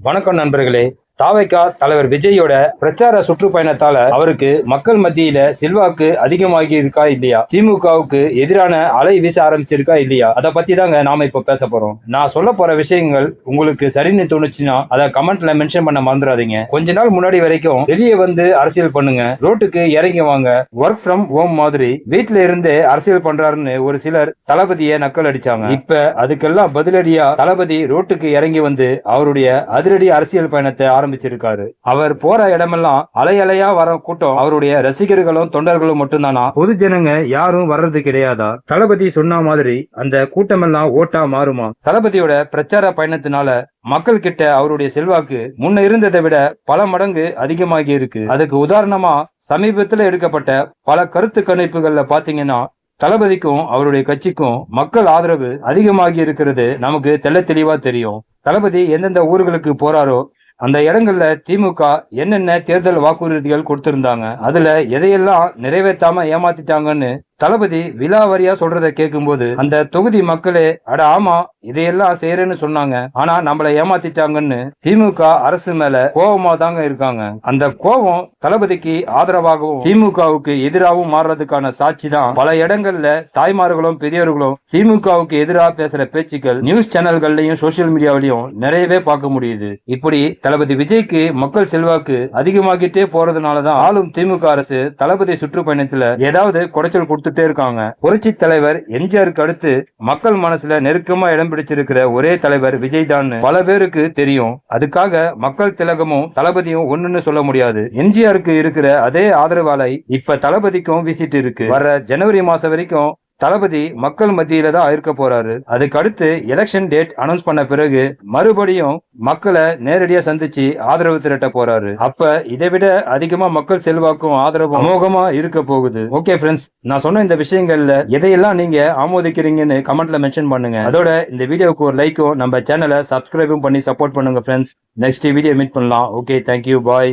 வணக்கம் நண்பர்களே. தாவைக்கா தலைவர் விஜயோட பிரச்சார சுற்றுப்பயணத்தால அவருக்கு மக்கள் மத்தியில செல்வாக்கு அதிகமாகி இருக்கா இல்லையா? திமுகவுக்கு எதிரான அலை வீச ஆரம்பிச்சிருக்கா இல்லையா? அதை பத்தி தாங்க நாம இப்ப பேச போறோம். நான் சொல்ல போற விஷயங்கள் உங்களுக்கு சரின்னு தோணுச்சுன்னா அதை கமெண்ட்ல மென்ஷன் பண்ண மறந்துடாதீங்க. கொஞ்ச நாள் முன்னாடி வரைக்கும் வெளியே வந்து அரசியல் பண்ணுங்க. ரோட்டுக்கு இறங்கி வாங்க. ஒர்க் ஃப்ரம் ஹோம் மாதிரி வீட்டுல இருந்தே அரசியல் பண்றாருன்னு ஒரு சிலர் தளபதியை நக்கல் அடிச்சாங்க. இப்ப அதுக்கெல்லாம் பதிலடியா தளபதி ரோட்டுக்கு இறங்கி வந்து அவருடைய அதிரடி அரசியல் பயணத்தை ஆரம்பிச்சிருக்காரு. அவர் போற இடமெல்லாம் அலை அலையா வர கூட்டம் அவருடைய ரசிகர்களும் தொண்டர்களும் மட்டும்தானா? பொது ஜனங்க யாரும் வர்றது கிடையாதா? தளபதி சொன்ன மாதிரி அந்த கூட்டமெல்லாம் ஓட்டா மாறுமா? தளபதியோட பிரச்சார பயணத்தினால மக்கள் கிட்ட அவருடைய செல்வாக்கு முன்ன இருந்ததை விட பல மடங்கு அதிகமாகி இருக்கு. அதுக்கு உதாரணமா சமீபத்துல எடுக்கப்பட்ட பல கருத்து கணிப்புகள்ல பாத்தீங்கன்னா தளபதிக்கும் அவருடைய கட்சிக்கும் மக்கள் ஆதரவு அதிகமாகி இருக்கிறது நமக்கு தெள்ள தெளிவா தெரியும். தளபதி எந்தெந்த ஊர்களுக்கு போறாரோ அந்த இடங்கள்ல திமுக என்னென்ன தேர்தல் வாக்குறுதிகள் கொடுத்திருந்தாங்க அதுல எதையெல்லாம் நிறைவேற்றாம ஏமாத்திட்டாங்கன்னு தளபதி விலாவரியா சொல்றத கேட்கும்போது அந்த தொகுதி மக்களே அட ஆமா இதையெல்லாம் செய்யறேன்னு சொன்னாங்க. ஆனா நம்மள ஏமாத்திட்டாங்கன்னு திமுக அரசு மேல கோபமா தாங்க இருக்காங்க. அந்த கோபம் தளபதிக்கு ஆதரவாகவும் திமுகவுக்கு எதிராகவும் மாறுறதுக்கான சாட்சி தான். பல இடங்கள்ல தாய்மார்களும் பெரியவர்களும் திமுகவுக்கு எதிராக பேசுற பேச்சுக்கள் நியூஸ் சேனல்கள்லயும் சோசியல் மீடியாவிலையும் நிறையவே பார்க்க முடியுது. இப்படி தளபதி விஜய்க்கு மக்கள் செல்வாக்கு அதிகமாகிட்டே போறதுனாலதான் ஆளும் திமுக அரசு தளபதி சுற்றுப்பயணத்துல ஏதாவது குடைச்சல் கொடுத்துட்டே இருக்காங்க. புரட்சி தலைவர் எம்ஜிஆருக்கு அடுத்து மக்கள் மனசுல நெருக்கமா இடம் பிடிச்சிருக்கிற ஒரே தலைவர் விஜய் தான் பல பேருக்கு தெரியும். அதுக்காக மக்கள் திலகமும் தளபதியும் ஒண்ணுன்னு சொல்ல முடியாது. எம்ஜிஆருக்கு இருக்கிற அதே ஆதரவாலை இப்ப தளபதிக்கும் வீசிட்டு இருக்கு. வர ஜனவரி மாசம் வரைக்கும் தளபதி மக்கள் மத்தியில தான் இருக்க போறாரு. அதுக்கு அடுத்து எலெக்ஷன் டேட் அனௌன்ஸ் பண்ண பிறகு மறுபடியும் மக்களை நேரடியா சந்திச்சு ஆதரவு திரட்ட போறாரு. அப்ப இதை விட அதிகமா மக்கள் செல்வாக்கும் ஆதரவும் அமோகமா இருக்க போகுது. ஓகே ஃப்ரெண்ட்ஸ் நான் சொன்ன இந்த விஷயங்கள்ல எதையெல்லாம் நீங்க ஆமோதிக்கிறீங்கன்னு கமெண்ட்ல மென்ஷன் பண்ணுங்க. அதோட இந்த வீடியோக்கு ஒரு லைக்கும் நம்ம சேனலை சப்ஸ்கிரைபும் பண்ணி சப்போர்ட் பண்ணுங்க ஃப்ரெண்ட்ஸ் நெக்ஸ்ட் வீடியோ மீட் பண்ணலாம். Okay thank you bye